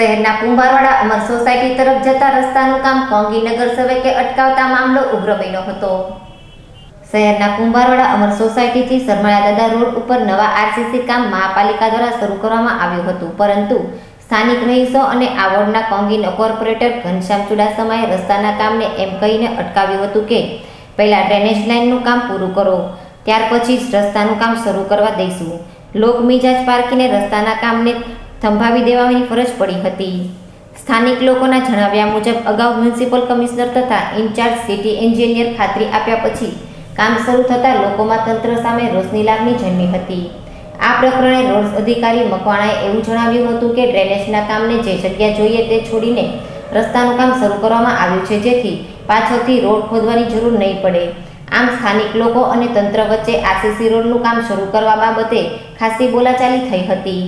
શહેરના કુંભારવાડા અમર સોસાયટી તરફ જતા રસ્તાનું કામ કોંગીનગર સવેકે અટકાવતા મામલો ઉગ્ર બન્યો હતો. શહેરના કુંભારવાડા અમર સોસાયટીથી સરમાળા દાદા રોડ ઉપર નવા આરસીસી કામ મહાપાલિકા દ્વારા શરૂ કરવામાં આવ્યું હતું, પરંતુ સ્થાનિક રહીશો અને આવડના કોંગીન કોર્પોરેટર ઘનશ્યામ ચુડાસમાએ રસ્તાના કામને એમ કહીને અટકાવ્યું હતું કે, પહેલાં ડ્રેનેજ લાઇનનું કામ પૂરું કરો, ત્યાર પછી જ રસ્તાનું કામ શરૂ કરવા દઈશું. લોક મિજાજ પારખીને રસ્તાના કામને થંભાવી દેવાની ફરજ પડી હતી. સ્થાનિક લોકોના જણાવ્યા મુજબ, અગાઉ મ્યુનિસિપલ કમિશનર તથા ઇન્ચાર્જ સિટી એન્જિનિયર ખાતરી આપ્યા પછી કામ શરૂ થતાં લોકોમાં તંત્ર સામે રોષની લાગણી જન્મી હતી. આ પ્રકરણે રોડ્સ અધિકારી મકવાણાએ એવું જણાવ્યું હતું કે, ડ્રેનેજના કામને જે જગ્યા જોઈએ તે છોડીને રસ્તાનું કામ શરૂ કરવામાં આવ્યું છે, જેથી પાછળથી રોડ ખોદવાની જરૂર નહીં પડે. આમ સ્થાનિક લોકો અને તંત્ર વચ્ચે આરસીસી રોડનું કામ શરૂ કરવા બાબતે ખાસી બોલાચાલી થઈ હતી.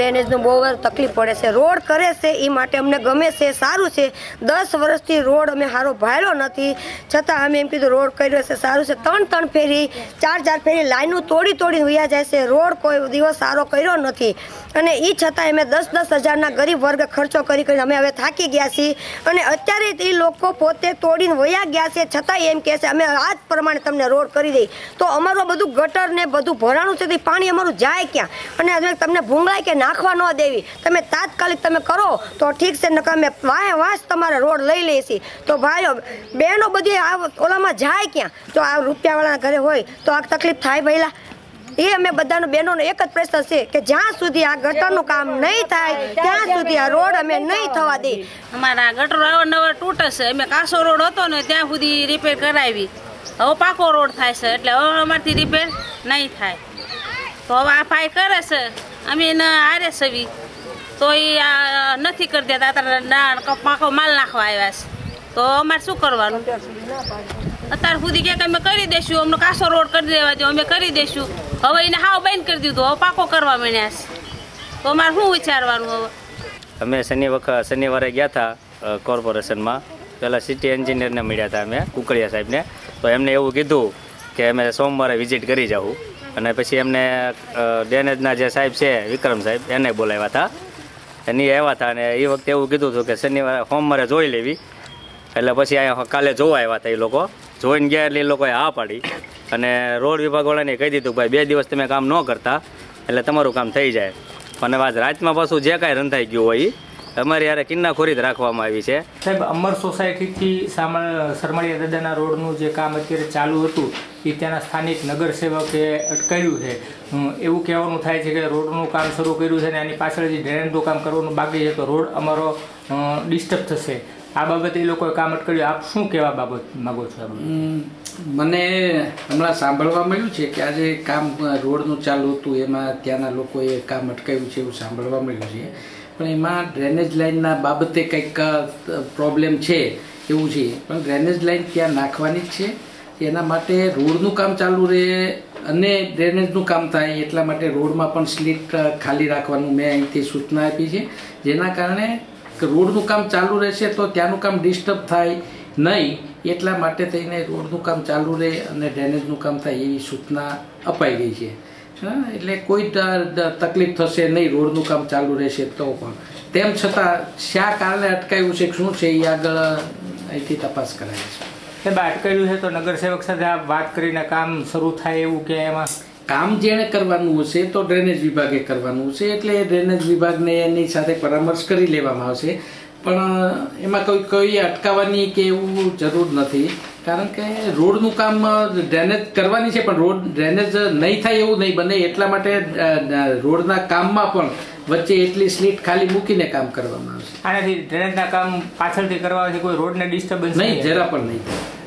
ડ્રેનેજનું બહુ તકલીફ પડે છે. રોડ કરે છે એ માટે અમને ગમે છે, સારું છે. દસ વર્ષથી રોડ અમે સારો ભાયલો નથી. છતાં અમે એમ કીધું, રોડ કર્યો છે, સારું છે. ત્રણ ત્રણ ફેરી, ચાર ચાર ફેરી લાઈનો તોડી તોડી વયા જાય છે. રોડ કોઈ દિવસ સારો કર્યો નથી. અને એ છતાં અમે દસ દસ હજારના ગરીબ વર્ગ ખર્ચો કરી કરીને અમે હવે થાકી ગયા છીએ. અને અત્યારે એ લોકો પોતે તોડીને વયા ગયા છે. છતાં એમ કહે છે, અમે આ જ પ્રમાણે તમને રોડ કરી દઈ. તો અમારું બધું ગટર ને બધું ભરાણું છે પાણી અમારું જાય ક્યાં? અને તમને ભૂંગાય કે નાખવા ન દેવી. તમે તાત્કાલિક તમે કરો તો ઠીક છે, નકર અમે વાંહે વાંસ તમારે રોડ લઈ લઈશી. તો ભાઈઓ, બહેનો બધી આ ઓલામાં જાય ક્યાં? તો આ રૂપિયાવાળાના ઘરે હોય તો આ તકલીફ થાય ભાઈલા. એ અમે બધાનો બહેનોનો એક જ પ્રશ્ન છે કે જ્યાં સુધી આ ગટરનું કામ નહીં થાય, ત્યાં સુધી આ રોડ અમે નહીં થવા દે. અમારા ગટર અવારનવાર તૂટે છે. અમે કાસો રોડ હતો ને ત્યાં સુધી રિપેર કરાવી. હવે પાકો રોડ થાય છે. એટલે હવે અમારથી રિપેર નહીં થાય. તો હવે આ ફાઈ કરે છે. અમે એને આરે સવી. તો એ નથી કરી દેતા અત્યારે પાકો માલ નાખવા આવ્યા છે. તો અમારે શું કરવાનું? અત્યાર સુધી કે અમે કરી દઈશું અમને કાસો રોડ કરી દેવા દો અમે કરી દઈશું હવે એને હાવ બંધ કરી દીધું, હવે પાકો કરવા માંડ્યા છે. તો અમારે શું વિચારવાનું હવે? અમે શનિ વખત શનિવારે ગયા હતા કોર્પોરેશનમાં. પહેલાં સિટી એન્જિનિયરને મળ્યા હતા અમે, કુકડિયા સાહેબને. તો એમને એવું કીધું કે અમે સોમવારે વિઝિટ કરી જાઉં. અને પછી એમને ડેનેજના જે સાહેબ છે, વિક્રમ સાહેબ, એને બોલાવ્યા હતા. એની આવ્યા હતા અને એ વખતે એવું કીધું હતું કે શનિવારે, સોમવારે જોઈ લેવી. એટલે પછી અહીંયા કાલે જોવા આવ્યા હતા એ લોકો. જોઈને ગયા એટલે એ લોકોએ હા પાડી. અને રોડ વિભાગવાળાને કહી દીધું ભાઈ, બે દિવસ તમે કામ ન કરતા, એટલે તમારું કામ થઈ જાય. અને આજ રાતમાં પાછું જે કાંઈ રંધાઈ ગયું હોય ઈ અમારી યારે કિન્નાખોરી જ રાખવામાં આવી છે. સાહેબ અમર સોસાયટીથી સામા સરમાળિયા દાદાના રોડનું જે કામ અત્યારે ચાલુ હતું એ ત્યાંના સ્થાનિક નગરસેવકે અટકાવ્યું છે. એવું કહેવાનું થાય છે કે રોડનું કામ શરૂ કર્યું છે ને એની પાછળ જે ડ્રેનેજનું કામ કરવાનું બાકી છે તો રોડ અમારો ડિસ્ટર્બ થશે. આ બાબતે એ લોકોએ કામ અટકાવ્યું. આપ શું કહેવા બાબત માગો છો? મને હમણાં સાંભળવા મળ્યું છે કે આજે કામ રોડનું ચાલુ હતું એમાં ત્યાંના લોકોએ કામ અટકાવ્યું છે એવું સાંભળવા મળ્યું છે. પણ એમાં ડ્રેનેજ લાઇનના બાબતે કંઈક પ્રોબ્લેમ છે, એવું છે. પણ ડ્રેનેજ લાઇન ત્યાં નાખવાની જ છે. એના માટે રોડનું કામ ચાલુ રહે અને ડ્રેનેજનું કામ થાય એટલા માટે રોડમાં પણ સ્લીટ ખાલી રાખવાનું મેં અહીંથી સૂચના આપી છે. જેના કારણે રોડનું કામ ચાલુ રહેશે તો ત્યાંનું કામ ડિસ્ટર્બ થાય નહીં, એટલા માટે થઈને રોડનું કામ ચાલુ રહે અને ડ્રેનેજનું કામ થાય એવી સૂચના અપાઈ ગઈ છે. એટલે કોઈ તકલીફ થશે નહીં રોડનું કામ ચાલુ રહેશે તો પણ. તેમ છતાં શા કારણે અટકાયું છે શું છે એ આગળ અહીંથી તપાસ કરાય છે. સાહેબ અટકાયું છે તો નગરસેવક સાથે આપ વાત કરીને કામ શરૂ થાય એવું કે એમાં? કામ જેણે કરવાનું હશે તો ડ્રેનેજ વિભાગે કરવાનું હશે એટલે ડ્રેનેજ વિભાગને એની સાથે પરામર્શ કરી લેવામાં આવશે. પણ એમાં કોઈ કોઈ અટકાવવાની કે એવું જરૂર નથી. કારણ કે રોડનું કામ ડ્રેનેજ કરવાની છે પણ રોડ ડ્રેનેજ નહીં થાય એવું નહીં બને એટલા માટે રોડના કામમાં પણ વચ્ચે એટલી સ્લીટ ખાલી મૂકીને કામ કરવામાં આવશે આનાથી ડ્રેનેજના કામ પાછળથી કરવાથી કોઈ રોડને ડિસ્ટર્બન્સ નહીં જરા પણ નહીં. થાય